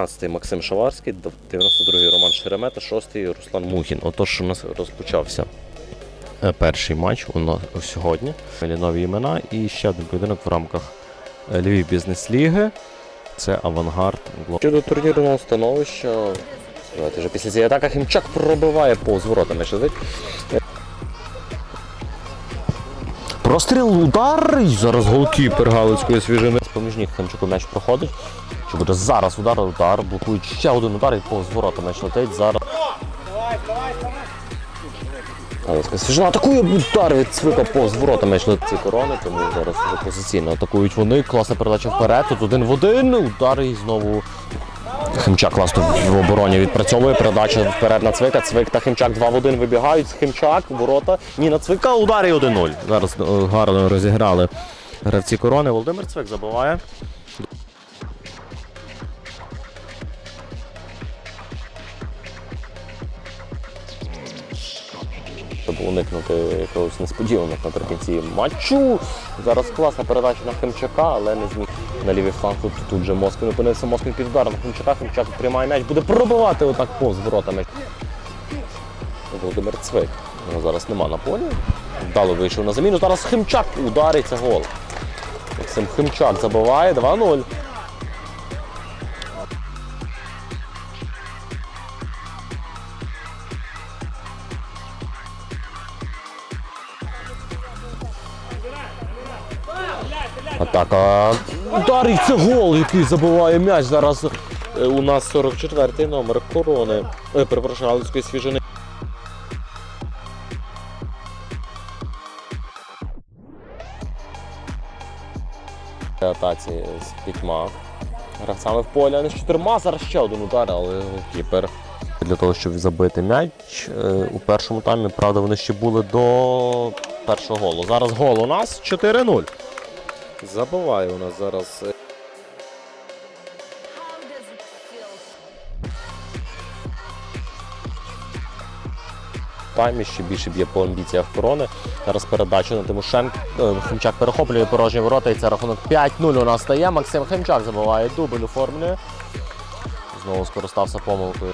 15-й Максим Шаварський, 92-й Роман Шеремета, 6-й Руслан Мухін. Отож, у нас розпочався е, перший матч у нас сьогодні. Нові імена і ще один поєдинок в рамках е, Львів бізнес-ліги. Це авангард. Щодо турнірного становища, давайте вже після цієї атаки Хімчак пробиває повз воротами. Простріл удар. І зараз голкіпер Галицької свіжини. Поміж ніг м'яч проходить. Чи буде зараз удар, удар, блокують ще один удар і повз ворота м'яч летить. Зараз. Галицька свіжина атакує удар від цвика повз ворота м'яч летить ці корони, тому зараз вже позиційно атакують вони. Класна передача вперед. Тут один в один. Удар і знову Химчак класно в обороні відпрацьовує. Передача вперед на Цвика. Цвик та Химчак 2 в 1 вибігають. Химчак, ворота. Ні, на Цвика удар і 1-0. Зараз е, гарно розіграли гравці корони. Володимир Цвик забиває. Щоб уникнути якогось несподіваних наприкінці матчу. Зараз класна передача на Химчака, але не зміг на лівий фланг. Тут, тут же Москвин опинився Москвин під ударом Химчака. Химчак приймає м'яч, буде пробивати отак повз воротами. Володимир Цвик. Його зараз нема на полі. Вдало вийшов на заміну. Зараз Химчак удариться гол. Максим Химчак забиває 2-0. Атака. Удар і це гол, який забиває м'яч. Зараз е, у нас 44-й номер корони. Е, перепрошую, Галицької свіжини. Атаці з п'ятьма гравцями в полі, а не з чотирма. Зараз ще один удар, але голкіпер. Для того, щоб забити м'яч е, у першому таймі, правда, вони ще були до першого голу. Зараз гол у нас 4-0. Забиває у нас зараз. таймі ще більше б'є по амбіціях корони. Зараз передача на Тимошенко. Е, Химчак перехоплює порожні ворота і це рахунок 5-0 у нас стає. Максим Химчак забиває дубль оформлює. Знову скористався помилкою.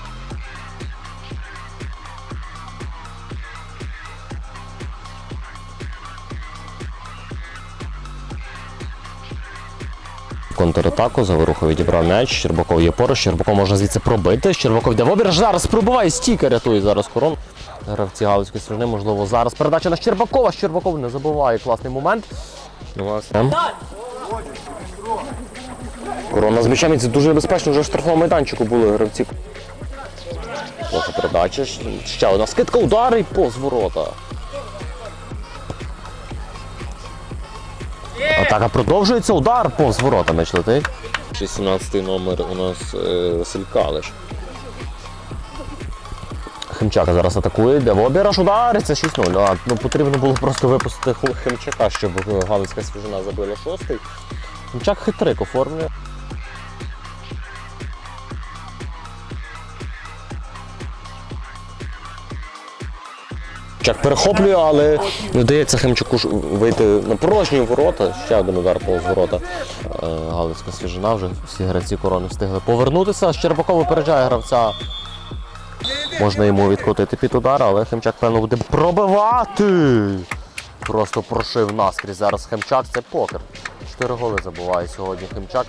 Контратаку Заворуха відібрав м'яч. Щербаков є поруч. Щербаков можна звідси пробити. Щербаков йде в обір. Зараз пробиває стійка, рятує зараз корон. Гравці Галицької сторони, можливо, зараз передача на Щербакова. Щербаков не забуває класний момент. Ну, власне. Корона з м'ячами це дуже небезпечно. Вже в штрафному майданчику були гравці. Плохо передача. Ще одна скидка, удар і повз ворота. Атака продовжується, удар повз ворота м'яч летить. 16 номер у нас е, Василь Калиш. Химчака зараз атакує, йде в обіраж, удар, це 6-0. А, ну, потрібно було просто випустити Химчака, щоб е, Галицька свіжина забила шостий. Химчак хитрик оформлює. Чак перехоплює, але вдається Хемчуку вийти на порожні ворота. Ще один удар повз ворота. Е, Галицька свіжина, вже всі гравці корони встигли повернутися. Щербаков випереджає гравця. Можна йому відкотити під удар, але Хемчак, певно, буде пробивати. Просто прошив наскрізь. Зараз Хемчак це покер. Чотири голи забуває сьогодні Хемчак.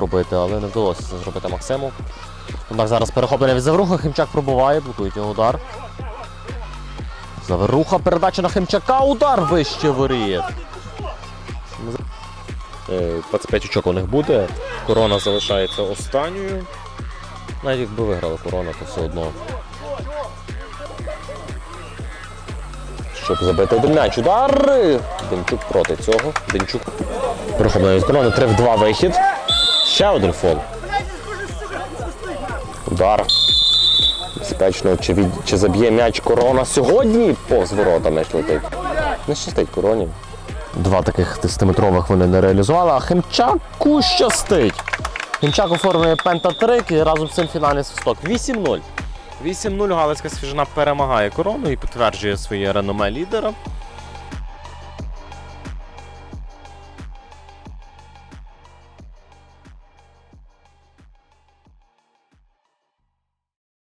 Робити, але не вдалося це зробити Максиму. Однак зараз перехоплення від Завруха, Химчак пробуває, блокують його удар. Заверуха, передача на Химчака, удар вище воріт. Е, 25 очок у них буде. Корона залишається останньою. Навіть якби виграла корона, то все одно. Щоб забити один м'яч. Удар! Демчук проти цього. Демчук перехоплення від корони. 3 в 2 вихід. Ще один фол. Удар. Безпечно, чи, від... чи заб'є м'яч корона сьогодні повз ворота м'яч летить. Не щастить короні. Два таких 10-метрових вони не реалізували, а Химчаку щастить. Химчак оформлює пентатрик і разом з цим фінальний свисток. 8-0. 8-0 Галицька свіжина перемагає корону і підтверджує своє реноме лідера.